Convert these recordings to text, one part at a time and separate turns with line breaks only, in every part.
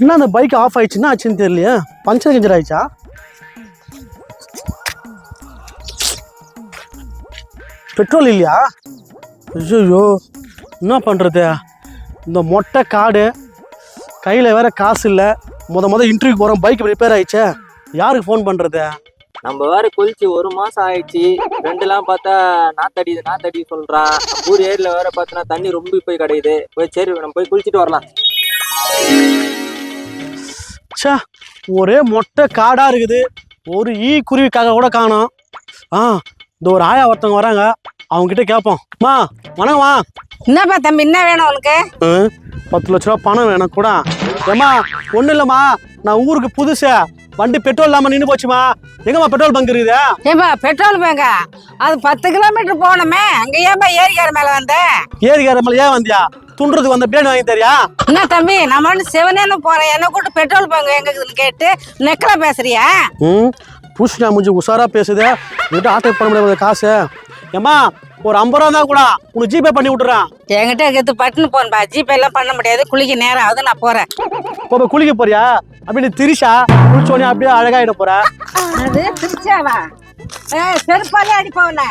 என்ன அந்த bike of ஆயிடுச்சுன்னா ஆச்சுன்னு தெரியலையே? பஞ்சர் கிஞ்சர் ஆயிடுச்சா? பெட்ரோல் இல்லையா? ஐயோ என்ன பண்ணுறது இந்த மொட்டை காடு கையில் வேற காசு இல்லை. முத முத இன்டர்வியூ போகிறோம் பைக் ரிப்பேர் ஆயிடுச்சே. யாருக்கு ஃபோன் பண்ணுறது
நம்ம வேற குளிச்சு ஒரு மாசம் ஆயிடுச்சு. ரெண்டுலாம் பார்த்தா நாத்தடிது நாத்தடி சொல்றான் ஊர் ஏரியில வேற பார்த்தனா தண்ணி ரொம்ப போய் கிடையுது போய் சரி நம்ம போய் குளிச்சுட்டு வரலாம்.
ச்சே ஒரே மொட்டை காடாக இருக்குது. ஒரு ஈ குருவிக்காக கூட காணோம். ஆ இந்த ஒரு ஆயா ஒருத்தவங்க வராங்க. அவங்க கிட்ட கேட்போம் மா. வணக்கம்மா
என்னப்பா தம்பி என்ன வேணும் உனக்கு?
பத்து லட்ச ரூபா பணம் வேணும் கூட. ஏம்மா ஒன்றும் இல்லைம்மா. நான் ஊருக்கு புதுசு. வண்டி பெட்ரோல் இல்லாமல் நின்று போச்சுமா. எங்கம்மா பெட்ரோல் பங்க் இருக்குது?
ஏப்பா பெட்ரோல் பேங்க? அது பத்து கிலோமீட்டர் போகணுமே. அங்க ஏன்பா ஏரிக்கார மேல வந்த
ஏரிக்கார மேலே ஏன் வந்தியா? துண்டுறதுக்கு வந்த பிளேன் வாங்கி தரியா?
என்ன தம்பி நம்ம வந்து சிவனேன்னு போறேன். என்ன கூட்டு பெட்ரோல் பங்கு எங்க கேட்டு நெக்கல பேசுறியா?
ம் பூசணியா முடிஞ்சு உஷாரா பேசுது. என்கிட்ட ஆட்டோ பண்ண முடியாது காசு. ஏம்மா ஒரு ஐம்பது ரூபா தான் கூட உனக்கு ஜிபே பண்ணி விட்டுறேன்.
என்கிட்ட எடுத்து பட்டுன்னு போன்பா ஜிபே எல்லாம் பண்ண முடியாது. குளிக்க நேரம் ஆகுது நான் போறேன்.
இப்போ போய் குளிக்க போறியா? அப்படின்னு திரிஷா. குளிச்சோடனே அப்படியே அழகாயிட போற.
அது திருச்சாவா செருப்பாலே அடிப்பவன.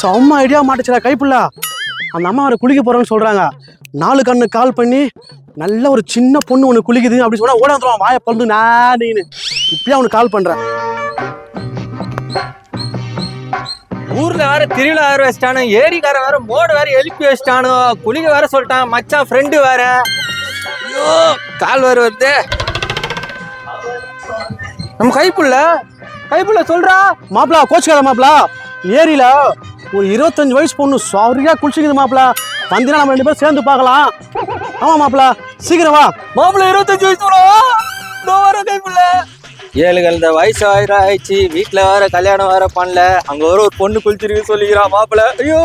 செம்ம ஐடியா மாட்டுச்சுடா கைப்புள்ள. அந்த அம்மா அவரை குளிக்க போறேன்னு சொல்றாங்க. நாலு கண்ணு கால் பண்ணி நல்ல ஒரு சின்ன பொண்ணு ஒன்று குளிக்குது அப்படி சொன்னா ஓட வந்துருவான் வாயை பழுந்து நான். இப்பயே அவனுக்கு கால் பண்றேன்.
ஊர்ல வேற திருவிழா வேற வச்சிட்டானு ஏரிக்கார வேற மோடு வேற எழுப்பி வச்சிட்டானு குளிக்க வேற சொல்லிட்டான் மச்சான் ஃப்ரெண்டு வேற. ஐயோ கால் வேற வருது. நம்ம கைப்புள்ள கைப்புள்ள சொல்றா.
மாப்பிளா கோச்சுக்காத மாப்பிளா. ஏரியில ஒரு இருபத்தஞ்சு வயசு பொண்ணு சாரியா குளிச்சுக்குது மாப்பிளா. வந்தீங்கன்னா நம்ம ரெண்டு பேரும் சேர்ந்து பார்க்கலாம். ஆமா மாப்பிளா. சீக்கிரம் வா.
மாப்பிள்ள இருபத்தஞ்சு வயசு கைப்புள்ள ஏழு கலந்த வயசு ஆயிரம் ஆயிடுச்சு வீட்டுல வேற கல்யாணம் வேற பண்ணல. அங்க வர ஒரு பொண்ணு குளிச்சிருக்கு சொல்லிக்கிறான் மாப்பிள்ள ஐயோ!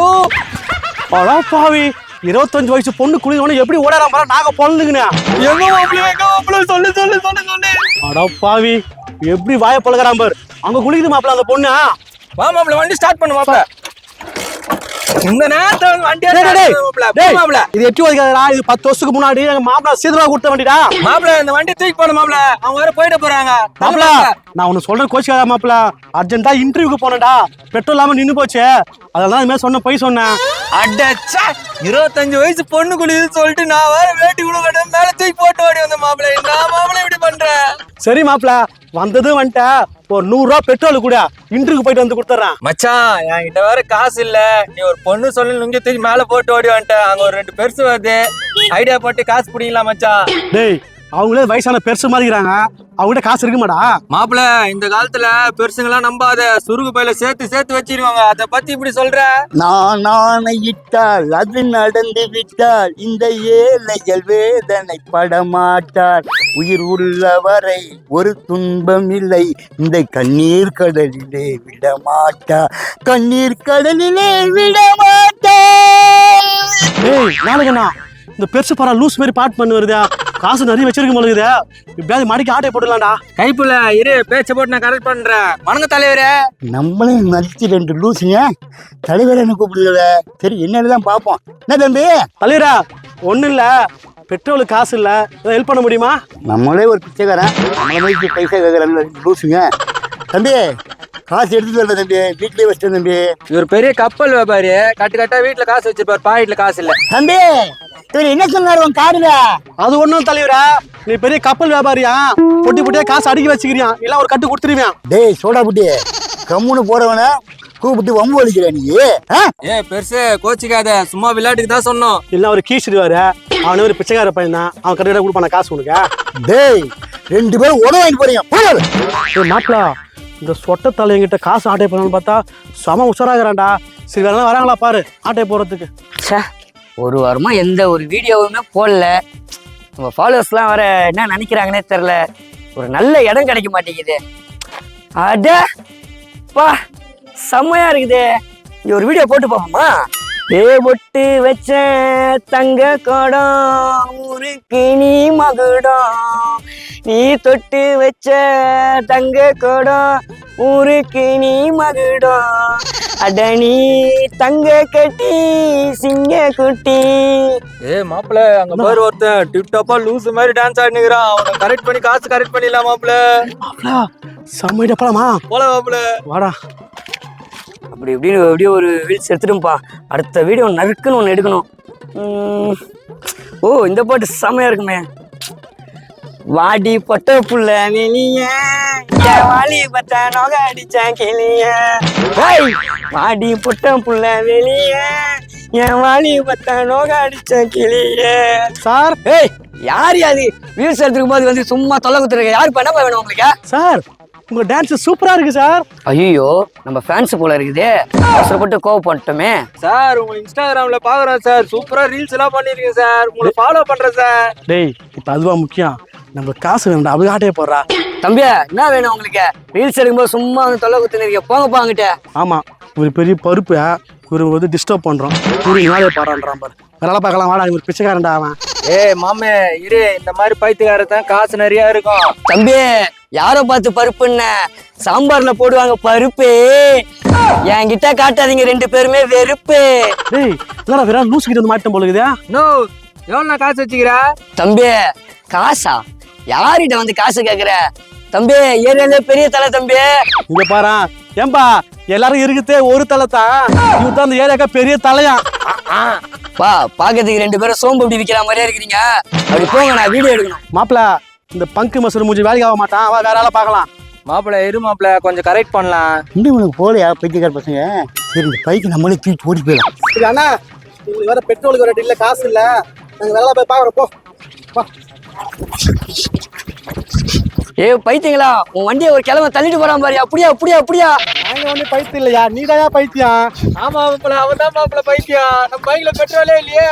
அடா பாவி. இருபத்தஞ்சு வயசு பொண்ணு குளிக்கணும் எப்படி ஓடாராம் பாரு நாங்க பொண்ணுங்கண்ணா
எங்க மாப்பிள்ள எங்க மாப்பிள்ள சொல்லு சொல்லு சொல்லு சொல்லு.
அடா பாவி. எப்படி வாய பழகிறான் பாரு. அங்க குளிக்குது மாப்பிள அந்த பொண்ணு.
வா மாப்பிள்ள வண்டி ஸ்டார்ட் பண்ணு மாப்பிள்ள இந்த நேரத்துல வண்டி
டேய்,
மாப்பிள்ள.
இது எட்டி வைக்காதடா இது பத்து வருஷத்துக்கு முன்னாடி எங்க மாப்பிள சீதரா கொடுத்த வண்டிடா?
மாப்பிள்ள இந்த வண்டி தூக்கி போன மாப்பிள்ள. அவங்க வேற போயிட போறாங்க.
மாப்பிள நான் உனக்கு சொல்றேன் கோச்சிக்காத மாப்பிள அர்ஜென்ட்டா இன்டர்வியூக்கு போனேன்டா. பெட்ரோல் இல்லாம நின்னு போச்சு. அதெல்லாம் இது மாதிரி சொன்ன போய் சொன்னேன்.
அடச்சா இருபத்தஞ்சு வயசு பொண்ணு குளியுது சொல்லிட்டு நான் வேற வேட்டி கட்ட மேல தூக்கி போட்டு ஓடி வந்த மாப்பிள்ள. என்ன மாப்பிள்ள இப்படி பண்ற?
சரி மாப்பிள வந்ததும் வந்துட்டேன் ஒரு நூறு ரூபா பெட்ரோல் கூட இன்டர்வியூக்கு போயிட்டு வந்து கொடுத்துட்றேன்.
மச்சான் என்கிட்ட வேற காசு இல்ல. நீ ஒரு பொண்ணு சொல்லி லுங்கி தூக்கி மேல போட்டு ஓடி வந்துட்ட. அங்க ஒரு ரெண்டு பெருசு வருது. ஐடியா போட்டு காசு பிடிக்கலாம் மச்சான்.
டேய் அவங்களே வயசான பெருசு மாதிரிக்கிறாங்க அவங்ககிட்ட காசு இருக்கு மாடா
மாப்பிள்ள இந்த காலத்துல பெருசுங்களாம் நம்பாத சுருகு பையில சேர்த்து சேர்த்து வச்சிருவாங்க. அத பத்தி இப்படி சொல்ற?
நான் ஆணையிட்டால் அது நடந்து விட்டால் இந்த ஏழைகள் வேதனை படமாட்டார். உயிர் உள்ளவரை ஒரு துன்பம் இல்லை. இந்த கண்ணீர் கடலிலே விடமாட்டார் கண்ணீர் கடலிலே விடமாட்டார்
டேய் நாளைக்கு இந்த பெருசு பரா லூஸ் மாதிரி பாட் பண்ணு வருதா? காசு நிறைய வச்சிருக்க போலுக்குதே இப்படியாவது மடிக்கு ஆட்டை போட்டுடலாம்டா.
கைப்புள்ள இரு பேச்ச போட்டு நான் கரெக்ட் பண்றேன். வணங்க தலைவரே.
நம்மளையும் மதிச்சு ரெண்டு லூசுங்க. தலைவர் என்ன கூப்பிடுங்க சரி என்னன்னு பார்ப்போம். என்ன தம்பி?
தலைவரா ஒன்றும் இல்லை. பெட்ரோலுக்கு காசு இல்லை. ஏதாவது ஹெல்ப் பண்ண முடியுமா?
நம்மளே ஒரு பிச்சைக்காரன். நம்மளை பைசா கேட்குறாங்க லூசுங்க. தம்பி காசு எடுத்துட்டு வரல தம்பி. வீட்லயே வச்சிட்டேன் தம்பி.
இவர் பெரிய கப்பல் வியாபாரி. கட்டு கட்டா வீட்டுல காசு வச்சிருப்பாரு. பாக்கெட்ல காசு இல்ல.
தம்பி இவர் என்ன சொன்னாரு உன் காடுல
அது ஒன்றும் தலைவரா நீ பெரிய கப்பல் வியாபாரியா? பொட்டி பொட்டியா காசு அடுக்கி வச்சுக்கிறியா? இல்லை ஒரு கட்டு கொடுத்துருவியான்
டேய் சோடா புட்டி கம்முன்னு போறவன கூப்பிட்டு வம்பு வலிக்கிற நீ?
ஏ பெருசு கோச்சிக்காத. சும்மா விளையாட்டுக்கு தான் சொன்னோம்.
இல்லை அவர் கீச்சிடுவாரு அவனே ஒரு பிச்சைக்கார பையன் தான். அவன் கரெக்டாக கொடுப்பான காசு உனக்கு?
டேய் ரெண்டு பேரும் உணவு வாங்கி போறீங்க.
மாப்பிளா இந்த சொட்ட தலையங்கிட்ட காசு ஆட்டை போடணும்னு பார்த்தா செம உஷாராகிறான்டா. சரி வேற வராங்களா பாரு ஆட்டை போடுறதுக்கு
ச்சே ஒரு வாரமாக எந்த ஒரு வீடியோவுமே போடல. நம்ம ஃபாலோவர்ஸ்லாம் வர என்ன நினைக்கிறாங்கன்னே தெரில ஒரு நல்ல இடம் கிடைக்க மாட்டேங்குது. அட பா செம்மையா இருக்குது. இங்கே ஒரு வீடியோ போட்டு பார்ப்போமா ஏ பொட்டு வச்ச தங்க கோடம் ஊருக்கு நீ மகுடம். நீ தொட்டு வச்ச தங்க கோடம் ஊருக்கு நீ மகுடம் அட நீ தங்க கட்டி சிங்க குட்டி.
ஏ மாப்பிள்ள அங்க பாரு ஒருத்தன் டிப் டாப்பா லூஸ் மாதிரி டான்ஸ் ஆடினுக்கிறான். அவனை கரெக்ட் பண்ணி காசு கரெக்ட் பண்ணிடலாம்
மாப்பிள. செம்ம ஐடியா போலாமா
போல மாப்பிள்ள
வாடா.
அப்படி இப்படின்னு எப்படியோ ஒரு ரீல்ஸ் எடுத்துட்டும்பா. அடுத்த வீடியோ நறுக்குன்னு ஒன்று எடுக்கணும். ஓ இந்த பாட்டு செமையா இருக்குமே. வாடி பொட்ட புள்ள வெளிய என் வாலி பத்த நோக அடிச்சான் கிளிய. வாடி பொட்ட புள்ள வெளிய. என் வாலி பத்த நோக அடிச்சான் கிளிய.
சார்.
ஏய் யார் அது ரீல்ஸ் எடுத்துக்கும் போது வந்து சும்மா தொல்லை குத்துருக்க யாரு பண்ண வேணும் உங்களுக்கு?
சார் உங்க டான்ஸ் சூப்பரா இருக்கு சார்.
ஐயோ நம்ம ஃபேன்ஸ் போல இருக்குதே. அவசரப்பட்டு கோவப்பட்டோமே
சார் உங்க இன்ஸ்டாகிராம்ல பாக்குறேன் சார். சூப்பரா ரீல்ஸ் எல்லாம் பண்ணிருக்கீங்க சார். உங்களை ஃபாலோ பண்றேன் சார்.
டேய் இப்ப அதுவா முக்கியம். நம்ம காசு வேணும்டா அவங்க ஆட்டையே போடுறா.
தம்பியா என்ன வேணும் உங்களுக்கு? ரீல்ஸ் எடுக்கும்போது சும்மா வந்து தொல்லை குத்துனீங்க போங்க பாங்கிட்ட
ஆமா ஒரு பெரிய பருப்பு இவரு வந்து டிஸ்டர்ப் பண்றோம். இவரு நாளே பாடுறான்றான் பாரு. வேலை பார்க்கலாம் வாடா இவர் பிச்சைக்காரன்டா அவன்.
ஏய் மாமே இரு இந்த மாதிரி பைத்தியக்காரத்தான் காசு நிறைய இருக்கும்.
தம்பி யாரை பார்த்து பருப்புன்ன? சாம்பார்ல போடுவாங்க பருப்பு. என்கிட்ட காட்டாதீங்க ரெண்டு பேருமே வெறுப்பு.
டேய் என்னடா வேற லூசு கிட்ட வந்து மாட்டேன் போலுக்குதா
நோ எவ்வளோ காசு வச்சுக்கிற?
தம்பி காசா? யார்கிட்ட வந்து காசு கேக்குற? தம்பி ஏரியால பெரிய தலை தம்பி.
இங்க பாரு ஏம்பா எல்லாரும் இருக்குதே ஒரு தலை தான் இவர் தான் அந்த ஏரியாக்கா பெரிய தலையா?
பா பாக்கிறதுக்கு ரெண்டு பேரும் சோம்பு அப்படி விக்கிற மாதிரியா இருக்கிறீங்க. அப்படி போங்க நான் வீடியோ எடுக்கணும்.
மாப்பிள இந்த பங்கு மசூர் மூஞ்சி வேலைக்கு ஆக மாட்டான். அவன் வேற ஆளை பார்க்கலாம்.
மாப்பிள்ள இரு மாப்பிள்ள கொஞ்சம் கரெக்ட் பண்ணலாம்.
இன்னும் உனக்கு போகலையா? பைத்தியக்கார பசங்க. சரி இந்த பைக்கு நம்மளே தூக்கி ஓடி போயிடலாம்.
சரி அண்ணா உங்களுக்கு வேற பெட்ரோலுக்கு வேற இல்ல காசு இல்ல. நாங்க வேலை போய் பாக்குறோம் போ. வா.
ஏ பைத்தியங்களா? உன் வண்டியை ஒரு கிழமை தள்ளிட்டு போறான் பாரு அப்படியா அப்படியா அப்படியா?
நாங்க வந்து பைத்தியம் இல்லையா? நீ தான் பைத்தியம்?
ஆமா மாப்பிள அவன் தான் மாப்பிள பைத்தியம். நம்ம பைக்ல பெட்ரோலே இல்லையே.